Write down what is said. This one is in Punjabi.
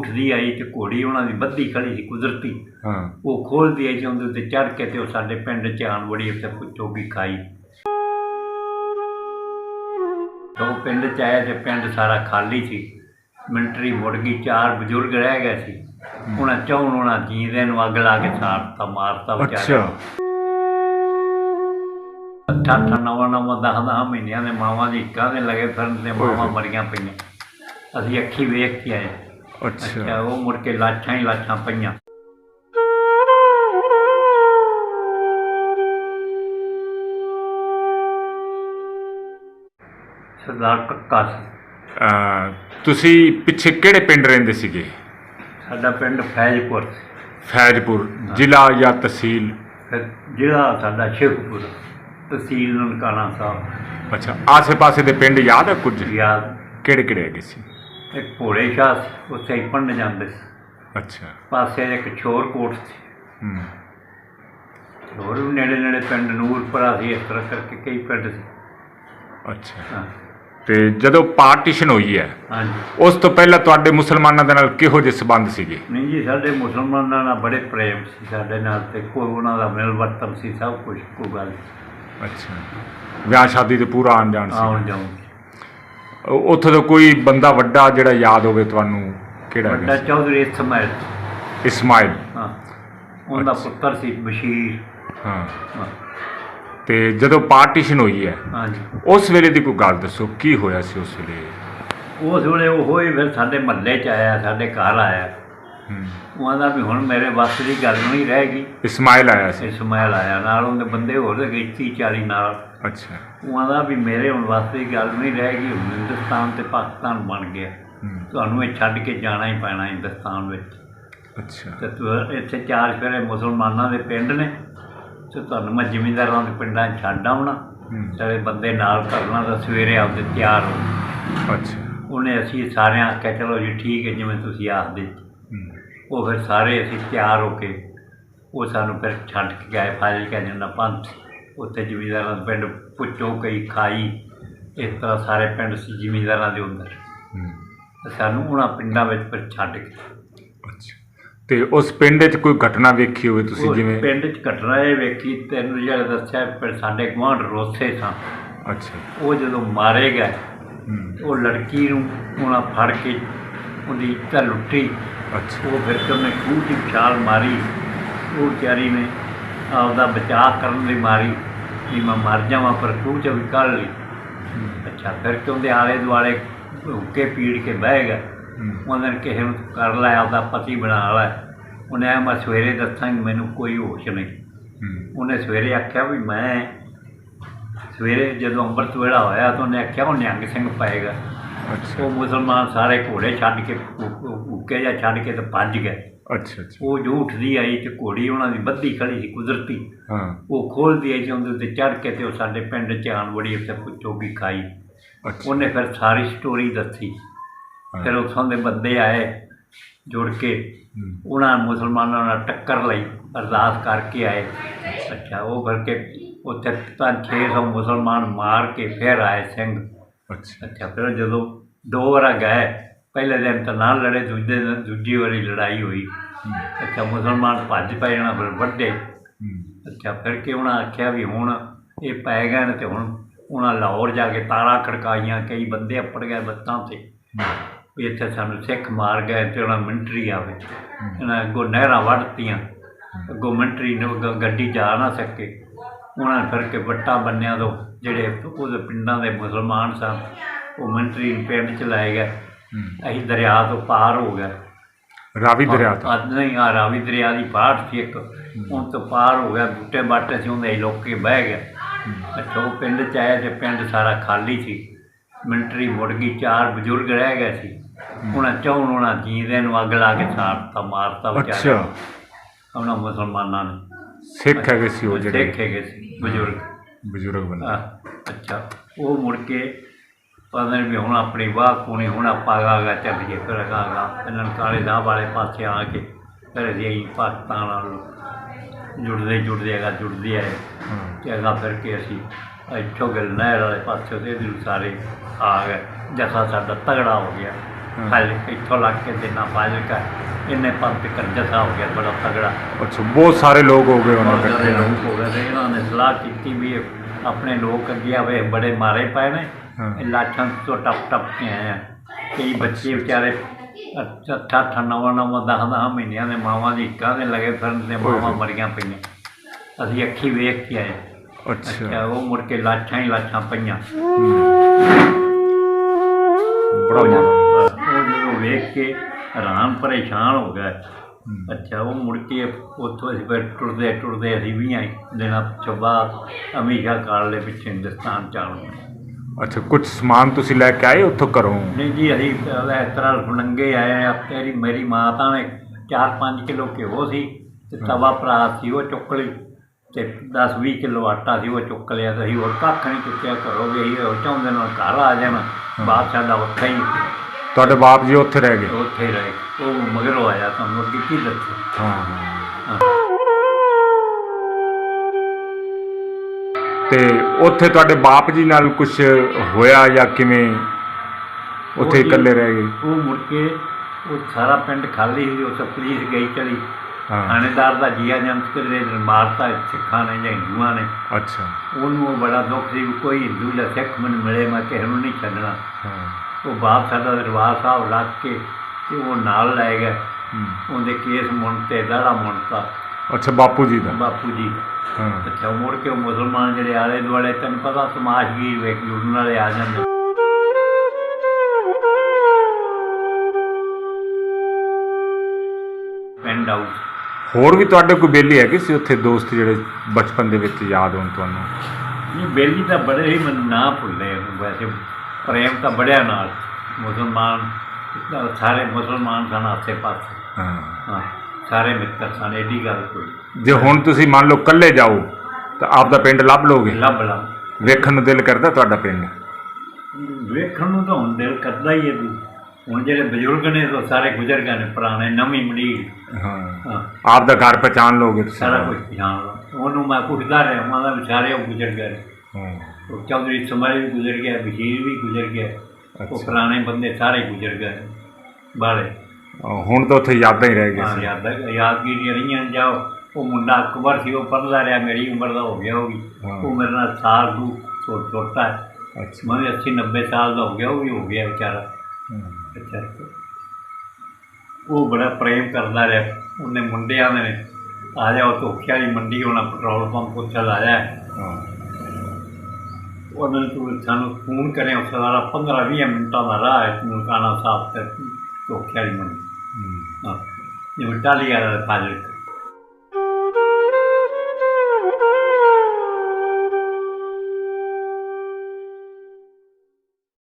ਉੱਠਦੀ ਆਈ ਤੇ ਘੋੜੀ ਉਹਨਾਂ ਦੀ ਬੱਧੀ ਖੜੀ ਸੀ ਕੁਦਰਤੀ। ਹਾਂ। ਉਹ ਖੋਲਦੀ ਆਈ ਤੇ ਉਹਦੇ ਉੱਤੇ ਚੜ ਕੇ ਤੇ ਉਹ ਸਾਡੇ ਪਿੰਡ ਚ ਆਣ ਵੜੀ ਉੱਤੇ ਵੀ ਖਾਈ। ਉਹ ਪਿੰਡ ਚ ਆਇਆ ਤੇ ਪਿੰਡ ਸਾਰਾ ਖਾਲੀ ਸੀ। ਮਿਲਟਰੀ ਮੁੜ ਗਈ ਚਾਰ ਬਜ਼ੁਰਗ ਰਹਿ ਗਏ ਸੀ। ਉਹਨਾਂ ਚੌਂ ਉਹਨਾਂ ਜੀਂਦੇ ਨੂੰ ਅੱਗ ਲਾ ਕੇ ਸਾੜਤਾ ਮਾਰਤਾ ਵਿਚਾਰੇ ਅੱਛਾ। ਅੱਠਾਂ ਅੱਠਾਂ ਨਵਾਂ ਨਵਾਂ ਦਸ ਦਸ ਮਹੀਨਿਆਂ ਦੇ ਮਾਵਾਂ ਦੀ ਇੱਕਾਂ ਦੇ ਲਗੇ ਫਿਰਨ ਤੇ ਮਾਵਾਂ ਮਰੀਆਂ ਪਈਆਂ। ਅਸੀਂ ਅੱਖੀ ਵੇਖ ਕੇ ਆਏ। ਅੱਛਾ। ਉਹ ਮੁੜ ਕੇ ਲਾਸ਼ਾਂ ਹੀ ਲਾਸ਼ਾਂ ਪਈਆਂ। ਸਰਦਾਰ ਕੱਕਾ ਸੀ। ਅਹ, ਤੁਸੀਂ ਪਿੱਛੇ ਕਿਹੜੇ ਪਿੰਡ ਰਹਿੰਦੇ ਸੀਗੇ? ਸਾਡਾ ਪਿੰਡ ਫੈਜ਼ਪੁਰ ਫੈਜ਼ਪੁਰ ਜ਼ਿਲ੍ਹਾ ਜਾਂ ਤਹਿਸੀਲ? ਜ਼ਿਲ੍ਹਾ ਸਾਡਾ ਸ਼ੇਖਪੁਰ ਤਹਿਸੀਲ ਨਨਕਾਣਾ ਸਾਹਿਬ। ਅੱਛਾ ਆਸੇ-ਪਾਸੇ ਦੇ ਪਿੰਡ ਯਾਦ ਹੈ ਕੁਝ? ਯਾਦ। ਕਿਹੜੇ ਕਿਹੜੇ ਹੈਗੇ ਸੀ? ਇੱਕ ਭੋਲੇ ਸ਼ਾਹ ਉੱਥੇ ਹੀ ਪੜ੍ਹਨ ਜਾਂਦੇ ਸੀ। ਅੱਛਾ। ਪਾਸੇ ਇੱਕ ਛੋਰ ਕੋਟ ਸੀ। ਹੂੰ। ਹੋਰ ਵੀ ਨੇੜੇ ਨੇੜੇ ਪਿੰਡ ਨੂਰਪੁਰਾ ਸੀ ਇਸ ਤਰ੍ਹਾਂ ਕਰਕੇ ਕਈ ਪਿੰਡ ਸੀ। ਅੱਛਾ। ਹਾਂ। ਤੇ ਜਦੋਂ ਪਾਰਟੀਸ਼ਨ ਹੋਈ ਹੈ ਹਾਂਜੀ। ਉਸ ਤੋਂ ਪਹਿਲਾਂ ਤੁਹਾਡੇ ਮੁਸਲਮਾਨਾਂ ਦੇ ਨਾਲ ਕਿਹੋ ਜਿਹੇ ਸਬੰਧ ਸੀਗੇ? ਨਹੀਂ ਜੀ ਸਾਡੇ ਮੁਸਲਮਾਨਾਂ ਨਾਲ ਬੜੇ ਪ੍ਰੇਮ ਸੀ ਸਾਡੇ ਨਾਲ ਤੇ ਕੋਈ ਉਹਨਾਂ ਦਾ ਮਿਲ ਵਰਤਨ ਸੀ ਸਭ ਕੁਝ ਕੋਈ ਗੱਲ ਅੱਛਾ। ਵਿਆਹ ਸ਼ਾਦੀ ਤੇ ਪੂਰਾ ਆਉਣ ਜਾਣ ਸੀ। ਆਉਣ ਜਾਉਣ ਉ- ਉੱਥੋਂ ਦਾ ਕੋਈ ਬੰਦਾ ਵੱਡਾ ਜਿਹੜਾ ਯਾਦ ਹੋਵੇ ਤੁਹਾਨੂੰ ਕਿਹੜਾ ਵੱਡਾ ਹੈਗਾ ਚੌਧਰੀ ਇਸਮਾਇਲ? ਇਸਮਾਇਲ। ਹਾਂ। ਉਹਦਾ। ਪੁੱਤਰ ਸੀ ਬਸ਼ੀਰ। ਹਾਂ। ਹਾਂ, ਤੇ ਜਦੋਂ ਪਾਰਟੀਸ਼ਨ ਹੋਈ ਹੈ ਹਾਂਜੀ। ਉਸ ਵੇਲੇ ਦੀ ਕੋਈ ਗੱਲ ਦੱਸੋ ਕੀ ਹੋਇਆ ਸੀ ਉਸ ਵੇਲੇ? ਉਸ ਵੇਲੇ ਉਹ ਹੋਈ ਫਿਰ ਸਾਡੇ ਮਹੱਲੇ 'ਚ ਆਇਆ ਸਾਡੇ ਘਰ ਆਇਆ। ਹੂੰ। ਉਹ ਆਂਦਾ ਵੀ ਹੁਣ ਮੇਰੇ ਵੱਸ ਦੀ ਗੱਲ ਨਹੀਂ ਰਹੇਗੀ ਇਸਮਾਇਲ ਆਇਆ ਸੀ। ਇਸਮਾਇਲ ਆਇਆ ਨਾਲ ਉਹਦੇ ਬੰਦੇ ਹੋਰ ਦੇ ਗਏ 30 40 ਨਾਲ। ਅੱਛਾ। ਉਹ ਆਂਦਾ ਵੀ ਮੇਰੇ ਹੁਣ ਵੱਸ ਦੀ ਗੱਲ ਨਹੀਂ ਰਹੇਗੀ ਹੁਣ ਹਿੰਦੁਸਤਾਨ ਤੇ ਪਾਕਿਸਤਾਨ ਬਣ ਗਿਆ। ਤੁਹਾਨੂੰ ਇਹ ਛੱਡ ਕੇ ਜਾਣਾ ਹੀ ਪੈਣਾ ਹਿੰਦੁਸਤਾਨ ਵਿੱਚ। ਅੱਛਾ। ਤੇ ਇੱਥੇ ਚਾਰ ਫੇਰੇ ਮੁਸਲਮਾਨਾਂ ਦੇ ਪਿੰਡ ਨੇ ਤੇ ਤੁਹਾਨੂੰ ਮੈਂ ਜ਼ਿਮੀਂਦਾਰਾਂ ਦੇ ਪਿੰਡਾਂ ਛੱਡ ਆਉਣਾ। ਸਾਰੇ ਬੰਦੇ ਨਾਲ ਕਰਨਾ ਤਾਂ ਸਵੇਰੇ ਆਪਦੇ ਤਿਆਰ ਹੋ। ਅੱਛਾ। ਉਹਨੇ ਅਸੀਂ ਸਾਰਿਆਂ ਆਖਿਆ ਚਲੋ ਜੀ ਠੀਕ ਹੈ ਜਿਵੇਂ ਤੁਸੀਂ ਆਖਦੇ। ਉਹ ਫਿਰ ਸਾਰੇ ਅਸੀਂ ਤਿਆਰ ਹੋ ਕੇ ਉਹ ਸਾਨੂੰ ਫਿਰ ਛੱਡ ਕੇ ਗਏ ਫਾਜ਼ਿਲ ਕਾ ਜੰਨਾ ਪੰਥ। ਉੱਥੇ ਜ਼ਿਮੀਂਦਾਰਾਂ ਦੇ ਪਿੰਡ ਪੁੱਛੋ ਕਈ ਖਾਈ ਇਸ ਤਰ੍ਹਾਂ ਸਾਰੇ ਪਿੰਡ ਸੀ ਜ਼ਿਮੀਂਦਾਰਾਂ ਦੇ ਅੰਦਰ। ਹੂੰ। ਤੇ ਸਾਨੂੰ ਉਹਨਾਂ ਪਿੰਡਾਂ ਵਿੱਚ ਫਿਰ ਛੱਡ ਕੇ। ਅੱਛਾ। ਤੇ ਉਸ ਪਿੰਡ 'ਚ ਕੋਈ ਘਟਨਾ ਵੇਖੀ ਹੋਵੇ ਤੁਸੀਂ ਜਿਵੇਂ? ਪਿੰਡ 'ਚ ਘਟਨਾ ਇਹ ਵੇਖੀ ਤੈਨੂੰ ਜਿਹੜਾ ਦੱਸਿਆ ਫਿਰ ਸਾਡੇ ਗੁਆਂਢ ਰੋਸੇ ਸਨ ਅੱਛਾ। ਉਹ ਜਦੋਂ ਮਾਰੇ ਗਏ ਹੂੰ। ਉਹ ਲੜਕੀ ਨੂੰ ਉਹਨਾਂ ਫੜ ਕੇ ਉਹਦੀ ਇੱਜ਼ਤ ਲੁੱਟੀ। ਅੱਛਾ। ਉਹ ਫਿਰ ਕਿ ਉਹਨੇ ਖੂਹ ਦੀ ਛਾਲ ਮਾਰੀ। ਉਹ ਵਿਚਾਰੀ ਨੇ ਆਪਦਾ ਬਚਾਅ ਕਰਨ ਲਈ ਮਾਰੀ। ਵੀ ਮੈਂ ਮਰ ਜਾਵਾਂ ਪਰ ਖੂਹ ਚੋਂ ਵੀ ਕੱਢ ਲਈ ਅੱਛਾ ਫਿਰ ਕਿ ਉਹਦੇ ਆਲੇ ਦੁਆਲੇ ਹੁੱਕੇ ਪੀੜ ਕੇ ਬਹਿ ਹੂੰ। ਉਹਨਾਂ ਨੇ ਕਿਸੇ ਨੂੰ ਕਰ ਲਿਆ ਆਪਦਾ ਪਤੀ ਬਣਾ ਲਿਆ ਉਹਨੇ ਮੈਂ ਸਵੇਰੇ ਦੱਸਾਂਗੀ ਮੈਨੂੰ ਕੋਈ ਹੋਸ਼ ਨਹੀਂ। ਉਹਨੇ ਸਵੇਰੇ ਆਖਿਆ ਵੀ ਮੈਂ ਸਵੇਰੇ ਜਦੋਂ ਅੰਮ੍ਰਿਤ ਵੇਲਾ ਹੋਇਆ ਤਾਂ ਉਹਨੇ ਆਖਿਆ ਉਹ ਨਿਹੰਗ ਸਿੰਘ ਪਾਏਗਾ। ਉਹ ਮੁਸਲਮਾਨ ਸਾਰੇ ਘੋੜੇ ਛੱਡ ਕੇ ਉੱਕੇ ਜਾਂ ਛੱਡ ਕੇ ਤੇ ਭੱਜ ਗਏ। ਅੱਛਾ ਅੱਛਾ। ਉਹ ਜੋ ਉੱਠਦੀ ਆਈ ਤੇ ਘੋੜੀ ਉਹਨਾਂ ਦੀ ਬੱਧੀ ਖੜੀ ਸੀ ਕੁਦਰਤੀ। ਹਾਂ। ਉਹ ਖੋਲਦੀ ਆਈ ਤੇ ਉਹਦੇ ਉੱਤੇ ਚੜ ਕੇ ਤੇ ਉਹ ਸਾਡੇ ਪਿੰਡ ਚ ਆਣ ਵੜੀ ਪੁੱਛੋ ਵੀ ਖਾਈ। ਉਹਨੇ ਫਿਰ ਸਾਰੀ ਸਟੋਰੀ ਦੱਸੀ। ਫਿਰ ਉੱਥੋਂ ਦੇ ਬੰਦੇ ਆਏ ਜੁੜ ਕੇ। ਉਹਨਾਂ ਮੁਸਲਮਾਨਾਂ ਨਾਲ ਟੱਕਰ ਲਈ ਅਰਦਾਸ ਕਰਕੇ ਆਏ। ਅੱਛਾ। ਉਹ ਫਿਰ ਕੇ ਉੱਥੇ ਤਾਂ 600 ਮੁਸਲਮਾਨ ਮਾਰ ਕੇ ਫਿਰ ਆਏ ਸਿੰਘ। ਅੱਛਾ। ਅੱਛਾ ਫਿਰ ਜਦੋਂ ਦੋ ਵਾਰ ਗਏ ਪਹਿਲੇ ਦਿਨ ਤਾਂ ਨਾਲ ਲੜੇ ਦੂਜੇ ਦਿਨ ਦੂਜੀ ਵਾਰੀ ਲੜਾਈ ਹੋਈ। ਅੱਛਾ ਮੁਸਲਮਾਨ ਭੱਜ ਪਏ ਨਾ ਫਿਰ ਵੱਡੇ। ਅੱਛਾ ਫਿਰ ਕਿ ਉਹਨਾਂ ਆਖਿਆ ਵੀ ਹੁਣ ਇਹ ਪੈ ਗਏ ਨੇ ਤੇ ਹੁਣ ਉਹਨਾਂ ਲਾਹੌਰ ਜਾ ਕੇ ਤਾਰਾਂ ਖੜਕਾਈਆਂ ਕਈ ਬੰਦੇ ਅੱਪੜ ਗਏ ਬੱਤਾਂ ਤੇ। ਵੀ ਇੱਥੇ ਸਾਨੂੰ ਸਿੱਖ ਮਾਰ ਗਏ ਤੇ ਉਹਨਾਂ ਮਿਲਟਰੀ ਆਵੇ ਇਹਨਾਂ ਅੱਗੋਂ ਨਹਿਰਾਂ ਵੱਢਤੀਆਂ। ਅੱਗੋਂ ਮਿਲਟਰੀ ਨੇ ਗੱਡੀ ਜਾ ਨਾ ਸਕੇ। ਉਹਨਾਂ ਫਿਰ ਕੇ ਵੱਟਾ ਬੰਨਿਆ ਤੋਂ ਜਿਹੜੇ ਉਹਦੇ ਪਿੰਡਾਂ ਦੇ ਮੁਸਲਮਾਨ ਸਨ ਉਹ ਮਿਲਟਰੀ ਨੂੰ ਪਿੰਡ ਚ ਲੈ ਗਏ। ਅਸੀਂ ਦਰਿਆ ਤੋਂ ਪਾਰ ਹੋ ਗਏ ਰਾਵੀ ਦਰਿਆ ਤੋਂ। ਅੱਜ ਨਹੀਂ ਆ ਰਾਵੀ ਦਰਿਆ ਦੀ ਪਾੜ ਸੀ ਇੱਕ। ਹੁਣ ਤੋਂ ਪਾਰ ਹੋ ਗਿਆ ਬੂਟੇ ਬਾਟੇ ਸੀ ਉਹਦੇ ਲੋਕੇ ਬਹਿ ਗਏ ਅੱਛਾ ਉਹ ਪਿੰਡ ਚ ਆਇਆ ਤੇ ਪਿੰਡ ਸਾਰਾ ਖਾਲੀ ਸੀ। ਮਿਲਟਰੀ ਮੁੜ ਗਈ ਚਾਰ ਬਜ਼ੁਰਗ ਰਹਿ ਗਏ ਸੀ। ਉਹਨਾਂ ਚੌਂ ਉਹਨਾਂ ਜੀਂਦੇ ਨੂੰ ਅੱਗ ਲਾ ਕੇ ਸਾੜਤਾ ਮਾਰਤਾ ਵਿਚਾਰੇ ਅੱਛਾ। ਉਹਨਾਂ ਮੁਸਲਮਾਨਾਂ ਨੇ। ਸਿੱਖ ਹੈਗੇ ਸੀ ਉਹ ਜਿਹੜੇ। ਦੇਖੇ ਗਏ ਸੀ ਬਜ਼ੁਰਗ। ਬਜ਼ੁਰਗ ਬੰਦੇ। ਅੱਛਾ। ਉਹ ਮੁੜ ਕੇ ਪਤਾ ਨਹੀਂ ਵੀ ਹੁਣ ਆਪਣੀ ਵਾਹ ਕੋਣੀ ਹੁਣ ਆਪਾਂ ਗਾਗਾ ਚੱਲੀਏ ਫਿਰ ਗਾਗਾ ਇਹਨਾਂ ਨੂੰ ਕਾਲੇ ਦਾਹ ਵਾਲੇ ਪਾਸੇ ਆ ਕੇ ਫਿਰ ਅਸੀਂ ਪਾਕਿਸਤਾਨ ਨਾਲ ਜੁੜਦੇ ਜੁੜਦੇ ਹੈਗਾ ਜੁੜਦੇ ਆਏ। ਤੇ ਅਗਾ ਫਿਰ ਕੇ ਅਸੀਂ ਇੱਥੋਂ ਗਿਲ ਨਹਿਰ ਵਾਲੇ ਪਾਸੇ ਤੇ ਇਧਰ ਸਾਰੇ ਆ ਗਏ। ਜਥਾ ਸਾਡਾ ਤਗੜਾ ਹੋ ਗਿਆ। ਹਾਂ। ਫਾਜ਼ਿਲ ਇੱਥੋਂ ਲੱਗ ਕੇ ਦੇਣਾ ਫਾਜ਼ਿਲ ਕਾ ਇਹਨੇ ਪੰਪ ਕਰਜਾ ਸਾ ਹੋ ਗਿਆ ਬੜਾ ਤਗੜਾ। ਅੱਛਾ ਬਹੁਤ ਸਾਰੇ ਲੋਕ ਹੋ ਗਏ ਉਹਨਾਂ ਇਕੱਠੇ ਲੋਕ ਹੋ ਗਏ ਇਹਨਾਂ ਨੇ ਸਲਾਹ ਕੀਤੀ ਵੀ ਇਹ ਆਪਣੇ ਲੋਕ ਅੱਗੇ ਆਵੇ ਬੜੇ ਮਾਰੇ ਪਏ ਨੇ। ਹਾਂ। ਇਹ ਲਾਠਾਂ ਤੋਂ ਟੱਪ ਟੱਪ ਕੇ ਆਏ ਆ। ਕਈ ਬੱਚੇ ਵਿਚਾਰੇ ਅੱਠ ਅੱਠ ਅੱਠ ਨੌਂ ਨੌਂ ਦਸ ਦਸ ਮਹੀਨਿਆਂ ਦੇ ਮਾਵਾਂ ਦੀ ਇੱਕਾਂ ਦੇ ਲਗੇ ਫਿਰਨ ਤੇ ਮਾਵਾਂ। ਮਰੀਆਂ ਪਈਆਂ। ਅਸੀਂ ਅੱਖੀ ਵੇਖ ਕੇ ਆਏ। ਅੱਛਾ। ਉਹ ਮੁੜ ਕੇ ਲਾਠਾਂ ਹੀ ਲਾਠਾਂ ਪਈਆਂ। ਬੜਾ ਮਾੜਾ ਉਹ ਜਦੋਂ ਵੇਖ ਕੇ ਹੈਰਾਨ ਪਰੇਸ਼ਾਨ ਹੋ ਗਏ। ਹੂੰ। ਅੱਛਾ ਉਹ ਮੁੜ ਕੇ ਉੱਥੋਂ ਅਸੀਂ ਫਿਰ ਟੁਰਦੇ ਟੁਰਦੇ ਅਸੀਂ ਵੀ ਆਏ। ਦਿਨਾਂ ਪਿੱਛੋਂ ਬਾਅਦ ਅਮੀਸ਼ਾ ਕਾਲ ਦੇ ਪਿੱਛੇ ਹਿੰਦੁਸਤਾਨ ਚ ਆਉਣ ਅੱਛਾ ਕੁਝ ਸਮਾਨ ਤੁਸੀਂ ਲੈ ਕੇ ਆਏ ਉੱਥੋਂ ਘਰੋਂ? ਨਹੀਂ ਜੀ ਅਸੀਂ ਇਸ ਤਰ੍ਹਾਂ ਨੰਗੇ ਆਏ ਆ ਤੇਰੀ ਮੇਰੀ ਮਾਤਾ ਨੇ 4-5 ਕਿਲੋ ਘਿਓ ਸੀ ਤੇ ਤਵਾ ਭਰਾ ਸੀ ਉਹ ਚੁੱਕ ਲਈ ਤੇ 10-20 ਕਿਲੋ ਆਟਾ ਸੀ ਉਹ ਚੁੱਕ ਲਿਆ ਤੇ ਅਸੀਂ ਹੋਰ ਕੱਖ ਨਹੀਂ ਚੁੱਕਿਆ ਘਰੋਂ ਵੀ ਅਸੀਂ ਉਹ ਚਾਹੁੰਦੇ ਨਾਲ ਘਰ ਆ ਜਾਣਾ। ਬਾਪ ਸਾਡਾ ਉੱਥੇ ਹੀ। ਤੁਹਾਡੇ ਬਾਪ ਜੀ ਉੱਥੇ ਰਹਿ ਗਏ? ਉੱਥੇ ਹੀ ਰਹੇ ਉਹ ਮਗਰੋਂ ਆਇਆ ਤੁਹਾਨੂੰ ਅੱਗੇ ਕੀ ਦੱਸੋ? ਹਾਂ ਹਾਂ। ਹਾਂ। ਤੇ ਉੱਥੇ ਤੁਹਾਡੇ ਬਾਪ ਜੀ ਨਾਲ ਕੁਝ ਹੋਇਆ ਜਾਂ ਕਿਵੇਂ ਉੱਥੇ ਉਹ ਜੀ- ਇਕੱਲੇ ਰਹਿ ਗਏ? ਉਹ ਮੁੜ ਕੇ ਉਹ ਸਾਰਾ ਪਿੰਡ ਖਾਲੀ ਸੀ ਉਸ ਪੁਲਿਸ ਗਈ ਚਲੀ। ਹਾਂ। ਥਾਣੇਦਾਰ ਦਾ ਜੀਆ ਜੰਤ ਕਰੇ ਮਾਰਤਾ ਸਿੱਖਾਂ ਨੇ ਜਾਂ ਹਿੰਦੂਆਂ ਨੇ। ਅੱਛਾ। ਉਹਨੂੰ ਉਹ ਬੜਾ ਦੁੱਖ ਸੀ ਵੀ ਕੋਈ ਹਿੰਦੂ ਜਾਂ ਸਿੱਖ ਮੈਨੂੰ ਮਿਲੇ ਮੈਂ ਕਿਸੇ ਨੂੰ ਨਹੀਂ ਛੱਡਣਾ। ਹਾਂ। ਉਹ ਬਾਪ ਸਾਡਾ ਦਰਬਾਰ ਸਾਹਿਬ ਲੱਗ ਕੇ ਤੇ ਉਹ ਨਾਲ ਲੈ ਗਏ ਹੂੰ। ਉਹਦੇ ਕੇਸ ਮੁੰਨ ਤੇ ਦਾੜਾ ਮੁੰਨਤਾ ਅੱਛਾ ਬਾਪੂ ਜੀ ਦਾ? ਬਾਪੂ ਜੀ ਹਾਂ। ਅੱਛਾ ਮੁੜ ਕੇ ਮੁਸਲਮਾਨ ਜਿਹੜੇ ਆਲੇ ਦੁਆਲੇ ਤੈਨੂੰ ਪਤਾ ਸਮਾਜਗੀਰ ਵੇਖ ਲੁੱਟਣ ਵਾਲੇ ਆ ਜਾਂਦੇ। ਪਿੰਡ ਹਾਊਸ ਹੋਰ ਵੀ ਤੁਹਾਡੇ ਕੋਈ ਬੇਲੀ ਹੈਗੇ ਸੀ ਉੱਥੇ ਦੋਸਤ ਜਿਹੜੇ ਬਚਪਨ ਦੇ ਵਿੱਚ ਯਾਦ ਹੋਣ ਤੁਹਾਨੂੰ? ਇਹ ਬੇਲੀ ਤਾਂ ਬੜੇ ਹੀ ਮੈਨੂੰ ਨਾ ਭੁੱਲੇ। ਵੈਸੇ ਪ੍ਰੇਮ ਤਾਂ ਬੜਿਆ ਨਾਲ। ਮੁਸਲਮਾਨ ਤਾਂ ਸਾਰੇ ਮੁਸਲਮਾਨ ਸਨ ਆਸੇ ਪਾਸੇ। ਹਾਂ। ਹਾਂ ਸਾਰੇ ਮਿੱਤਰ ਸਨ ਏਡੀ ਗੱਲ ਕੋਈ ਜੇ ਹੁਣ ਤੁਸੀਂ ਮੰਨ ਲਓ ਇਕੱਲੇ ਜਾਓ ਤਾਂ ਆਪ ਦਾ ਪਿੰਡ ਲੱਭ ਲੋਗੇ ਲੱਭ ਲਾ। ਵੇਖਣ ਨੂੰ ਦਿਲ ਕਰਦਾ ਤੁਹਾਡਾ ਪਿੰਡ? ਵੇਖਣ ਨੂੰ ਤਾਂ ਹੁਣ ਦਿਲ ਕਰਦਾ ਹੀ ਹੈ ਵੀ ਹੁਣ ਜਿਹੜੇ ਬਜ਼ੁਰਗ ਨੇ ਉਹ ਸਾਰੇ ਗੁਜ਼ਰ ਗਏ ਨੇ ਪੁਰਾਣੇ ਨਵੀਂ ਮੜੀਰ ਹਾਂ। ਹਾਂ। ਆਪ ਦਾ ਘਰ ਪਛਾਣ ਲੋਗੇ ਸਾਰਾ ਕੁਝ ਪਛਾਣ ਲਾ ਉਹਨੂੰ ਮੈਂ ਪੁੱਛਦਾ ਰਿਹਾ ਉਹਨਾਂ ਦਾ ਵਿਚਾਰੇ ਉਹ ਗੁਜ਼ਰ ਗਏ ਨੇ। ਉਹ ਚੌਧਰੀ ਸਮਾਜ ਵੀ ਗੁਜ਼ਰ ਗਿਆ ਬਸ਼ੀਰ ਵੀ ਗੁਜ਼ਰ ਗਿਆ ਉਹ। ਪੁਰਾਣੇ ਬੰਦੇ ਸਾਰੇ ਗੁਜ਼ਰ ਗਏ ਬਾਲੇ ਅਹ ਹੁਣ ਤਾਂ ਉੱਥੇ ਯਾਦਾਂ ਹੀ ਰਹਿ ਗਈਆਂ ਹਾਂ ਸੀ। ਯਾਦ ਯਾਦਗੀਰੀਆਂ ਰਹੀਆਂ। ਜਾਓ ਉਹ ਮੁੰਡਾ ਅਕਬਰ ਸੀ ਉਹ ਪੜ੍ਹਦਾ ਰਿਹਾ ਮੇਰੀ ਉਮਰ ਦਾ ਹੋ ਗਿਆ ਉਹ ਵੀ। ਹਾਂ। ਉਹ ਮੇਰੇ ਨਾਲ ਸਾਲ ਦੂ ਛੋ- ਛੋਟਾ ਹੈ। ਅੱਛਾ। ਮੈਂ 80 90 ਸਾਲ ਦਾ ਹੋ ਗਿਆ ਉਹ ਵੀ ਹੋ ਗਿਆ ਵਿਚਾਰਾ। ਹਾਂ। ਅੱਛਾ। ਉਹ ਬੜਾ ਪ੍ਰੇਮ ਕਰਦਾ ਰਿਹਾ। ਉਹਨੇ ਮੁੰਡਿਆਂ ਨੇ ਆ ਜਾਓ ਧੋਖਿਆ ਦੀ ਮੰਡੀ ਹੋਣਾ ਪੈਟਰੋਲ ਪੰਪ ਉੱਥੇ ਲਾਇਆ। ਹਾਂ। ਉਹਨਾਂ ਨੇ ਸਾਨੂੰ ਫੋਨ ਕਰਿਆ ਉਸ ਦਾ 15 20 ਮਿੰਟਾਂ ਦਾ ਰਾਹ ਹੈ ਨਨਕਾਣਾ ਸਾਹਿਬ ਤੇ ਧੋਖਿਆ ਦੀ ਮੰਡੀ ਹੂੰ। ਹਾਂ ਜਿਵੇਂ ਟਾਲੀ ਵਾਲਾ ਫਾਜ਼ਿਲ